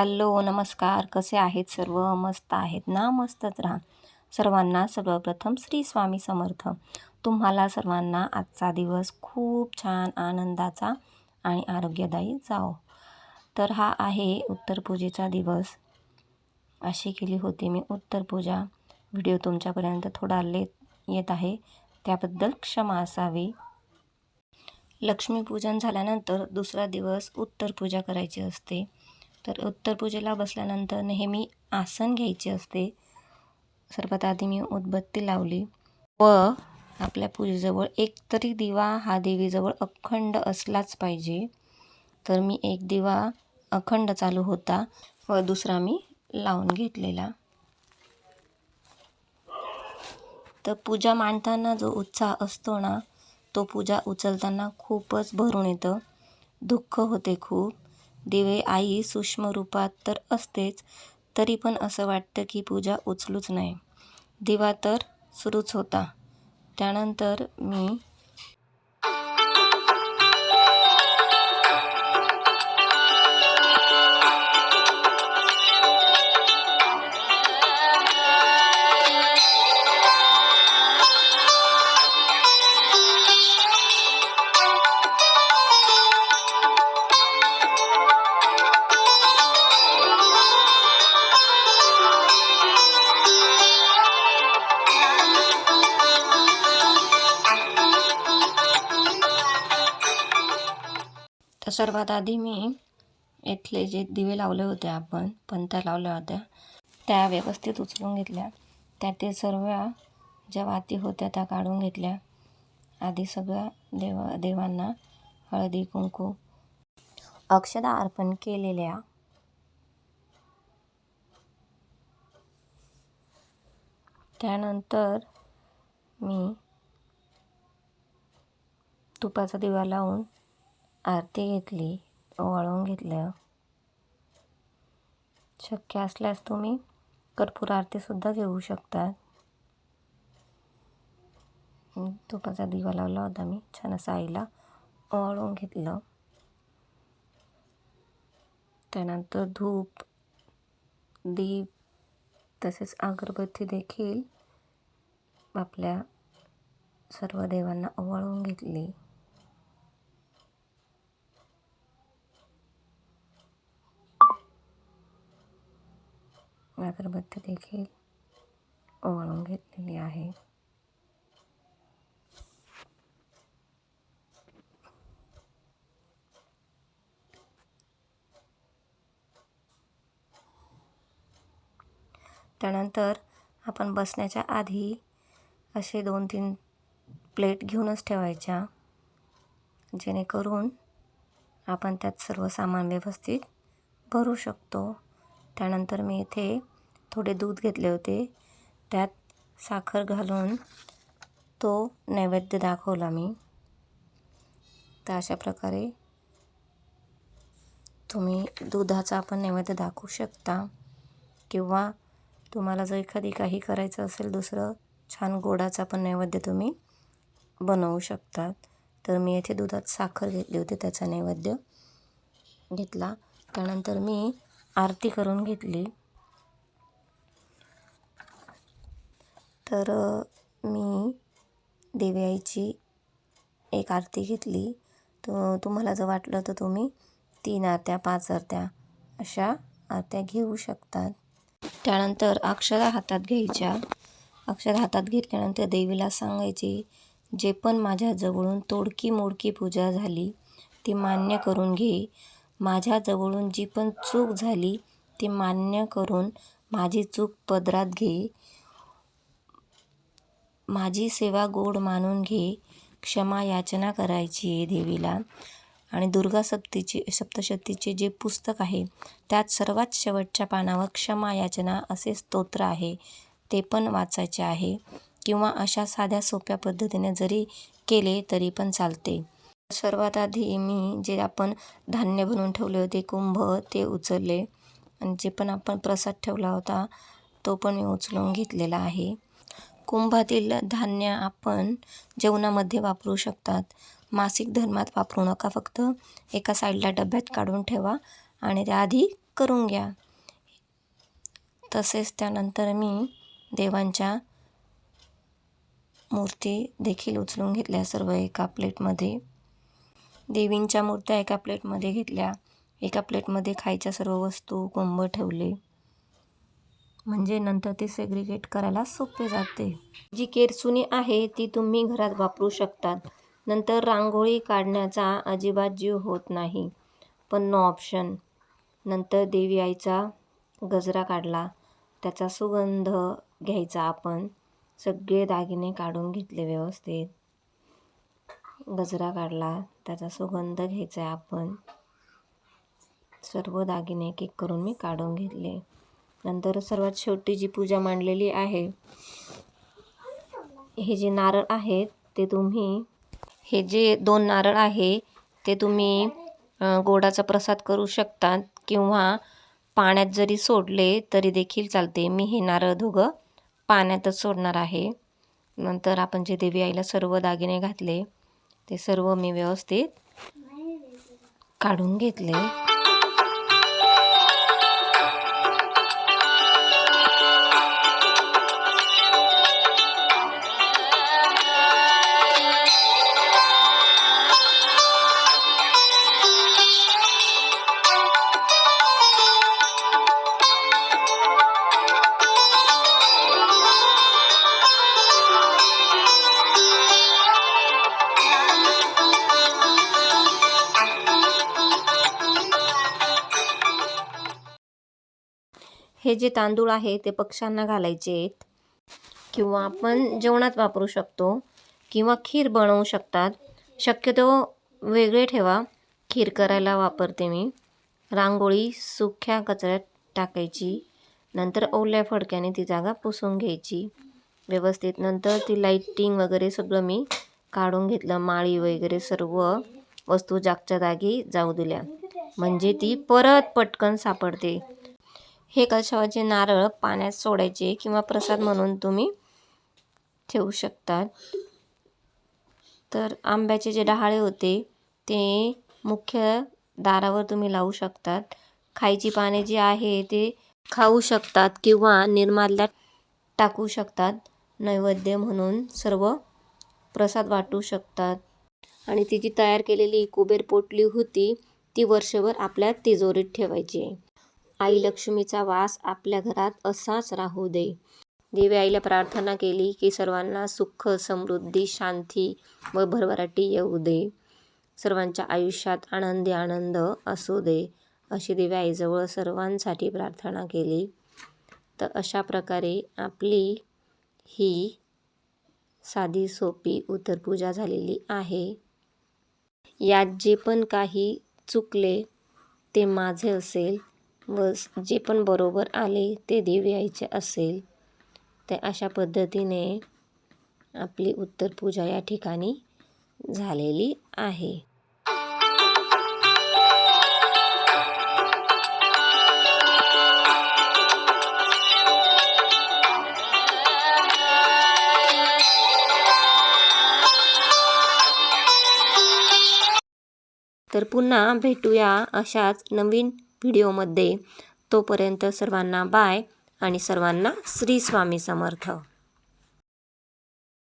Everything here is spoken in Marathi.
हॅलो नमस्कार. कसे आहेत सर्व? मस्त आहेत ना? मस्तच राहा. सर्वांना सर्वप्रथम श्री स्वामी समर्थ. तुम्हाला सर्वांना आजचा दिवस खूप छान आनंदाचा आणि आरोग्यदायी जाओ तर हा आहे उत्तर पूजेचा दिवस. अशी केली होती मी उत्तर पूजा. व्हिडिओ तुमच्यापर्यंत थोडा लेट येत आहे. त्याबद्दल क्षमा असावी. लक्ष्मीपूजन झाल्यानंतर दुसरा दिवस उत्तर पूजा करायची असते. तर उत्तर पूजेला बसल्यानंतर नेहमी आसन घ्यायचे असते. सर्वात आधी मी उदबत्ती लावली व आपल्या पूजेजवळ एक तरी दिवा हा देवीजवळ अखंड असलाच पाहिजे. तर मी एक दिवा अखंड चालू होता व दुसरा मी लावून घेतलेला. तर पूजा मांडताना जो उत्साह असतो ना तो पूजा उचलताना खूपच भरून येतं. दुःख होते खूप. दिवे आई सूक्ष्म रूपात तर असतेच तरी पण असं वाटतं की पूजा उचलूच नाही. दिवा तर सुरूच होता. त्यानंतर मी सर्वात आधी मी इथले जे दिवे लावले होते आपण पंत्या लावल्या होत्या त्या व्यवस्थित उचलून घेतल्या. त्यातील सर्व ज्या वाती होत्या त्या काढून घेतल्या. आधी सगळ्या देवा देवांना हळदी कुंकू अक्षदा अर्पण केलेल्या त्यानंतर मी तुपाचा दिवा लावून आरती घेतली ओवाळून घेतलं. शक्य असल्यास तुम्ही कर्पूर आरतीसुद्धा घेऊ शकतात. तुपाचा दिवा लावला होता मी. छान असं आईला ओवाळून घेतलं. त्यानंतर धूप दीप तसेच अगरबत्ती देखील आपल्या सर्व देवांना ओवाळून घेतली. अगरबत्ती देखील ओवाळून घेतलेली आहे. त्यानंतर आपण बसण्याच्या आधी असे दोन तीन प्लेट घेऊनच ठेवायच्या. जेणेकरून आपण त्यात सर्व सामान व्यवस्थित भरू शकतो. त्यानंतर मी इथे थोडे दूध घेतले होते. त्यात साखर घालून तो नैवेद्य दाखवला मी. तर अशा प्रकारे तुम्ही दुधाचा आपण नैवेद्य दाखवू शकता. किंवा तुम्हाला जर एखादी काही करायचं असेल दुसरं छान गोडाचा पण नैवेद्य तुम्ही बनवू शकतात तर मी येथे दुधात साखर घेतली होती त्याचा नैवेद्य घेतला. त्यानंतर मी आरती करून घेतली. तर मी देवी आईची एक आरती घेतली. तर तुम्हाला जर वाटलं तर तुम्ही तीन आरत्या पाच आरत्या अशा आरत्या घेऊ शकतात. त्यानंतर अक्षरा हातात घ्यायच्या. अक्षर हातात घेतल्यानंतर देवीला सांगायचे जे पण माझ्याजवळून तोडकी मोडकी पूजा झाली ती मान्य करून घे. माझ्याजवळून जी पण चूक झाली ती मान्य करून माझी चूक पदरात घे. माझी सेवा गोड मानून घे क्षमा याचना करायची आहे देवीला. आणि दुर्गा सप्तीचे सप्तशतीचे जे पुस्तक आहे त्यात सर्वात शेवटच्या पानावर क्षमा याचना असे स्तोत्र आहे ते पण वाचायचे आहे. किंवा अशा साध्या सोप्या पद्धतीने जरी केले तरी पण चालते. सर्वात आधी मी जे आपण धान्य बनवून ठेवले होते कुंभ ते उचलले. आणि जे पण आपण प्रसाद ठेवला होता तो पण मी उचलून घेतलेला आहे. कुंभातील धान्य आपण जेवणामध्ये वापरू शकतात. मासिक धर्मात वापरू नका फक्त. एका साईडला डब्यात काढून ठेवा आणि त्या आधी करून घ्या. तसेच त्यानंतर मी देवांच्या मूर्ती देखील उचलून घेतल्या सर्व एका प्लेटमध्ये. देवींच्या मूर्त्या एका प्लेटमध्ये घेतल्या. एका प्लेटमध्ये खायच्या सर्व वस्तू कुंभ ठेवले. म्हणजे नंतर ते सेग्रिगेट करायला सोपे जाते. जी केरसुनी आहे ती तुम्ही घरात वापरू शकतात. नंतर रांगोळी काढण्याचा अजिबात जीव होत नाही. पण नो ऑप्शन नंतर देवी आईचा गजरा काढला. त्याचा सुगंध घ्यायचा आपण. सगळे दागिने काढून घेतले व्यवस्थित. गजरा काढला. त्याचा सुगंध घ्यायचा आहे आपण. सर्व दागिने एक करून मी काढून घेतले. नंतर सर्वात शेवटी जी पूजा मांडलेली आहे हे जे नारळ आहेत ते तुम्ही हे जे दोन नारळ आहे ते तुम्ही गोडाचा प्रसाद करू शकतात किंवा पाण्यात जरी सोडले तरी देखील चालते. मी हे नारळ दोघं पाण्यातच सोडणार आहे. नंतर आपण जे देवी आईला सर्व दागिने घातले ते सर्व मी व्यवस्थित काढून घेतले. हे जे तांदूळ आहे ते पक्ष्यांना घालायचे आहेत. किंवा आपण जेवणात वापरू शकतो किंवा खीर बनवू शकतात. शक्यतो वेगळे ठेवा. खीर करायला वापरते मी. रांगोळी सुक्या कचऱ्यात टाकायची. नंतर ओल्या फडक्याने ती जागा पुसून घ्यायची. व्यवस्थित नंतर ती लाईटिंग वगैरे सगळं मी काढून घेतलं. माळी वगैरे सर्व वस्तू जागच्या जागी जाऊ दिल्या. म्हणजे ती परत पटकन सापडते. हे कशाचे नारळ पाण्यात सोडायचे किंवा प्रसाद म्हणून तुम्ही ठेवू शकतात. तर आंब्याचे जे डहाळे होते ते मुख्य दारावर तुम्ही लावू शकतात. खायची पाने जी आहे ते खाऊ शकतात किंवा निर्माल्यात टाकू शकतात. नैवेद्य म्हणून सर्व प्रसाद वाटू शकतात. आणि ती जी तयार केलेली कुबेर पोटली होती ती वर्षभर आपल्या तिजोरीत ठेवायची. आहे आई लक्ष्मीचा वास आपल्या घरात असाच राहू दे. देवी आईला प्रार्थना केली की सर्वांना सुख समृद्धी शांती व भरभराटी येऊ दे. सर्वांच्या आयुष्यात आनंदी आनंद असू दे अशी देवी आईजवळ सर्वांसाठी प्रार्थना केली. तर अशा प्रकारे आपली ही साधी सोपी उत्तरपूजा झालेली आहे. यात जे पण काही चुकले ते माझे असेल. व जे पण बरोबर आले ते देव यायचे असेल ते अशा पद्धतीने आपली उत्तर पूजा या ठिकाणी झालेली आहे. तर पुन्हा भेटूया अशाच नवीन व्हिडिओमध्ये. तोपर्यंत सर्वांना बाय आणि सर्वांना श्री स्वामी समर्थ.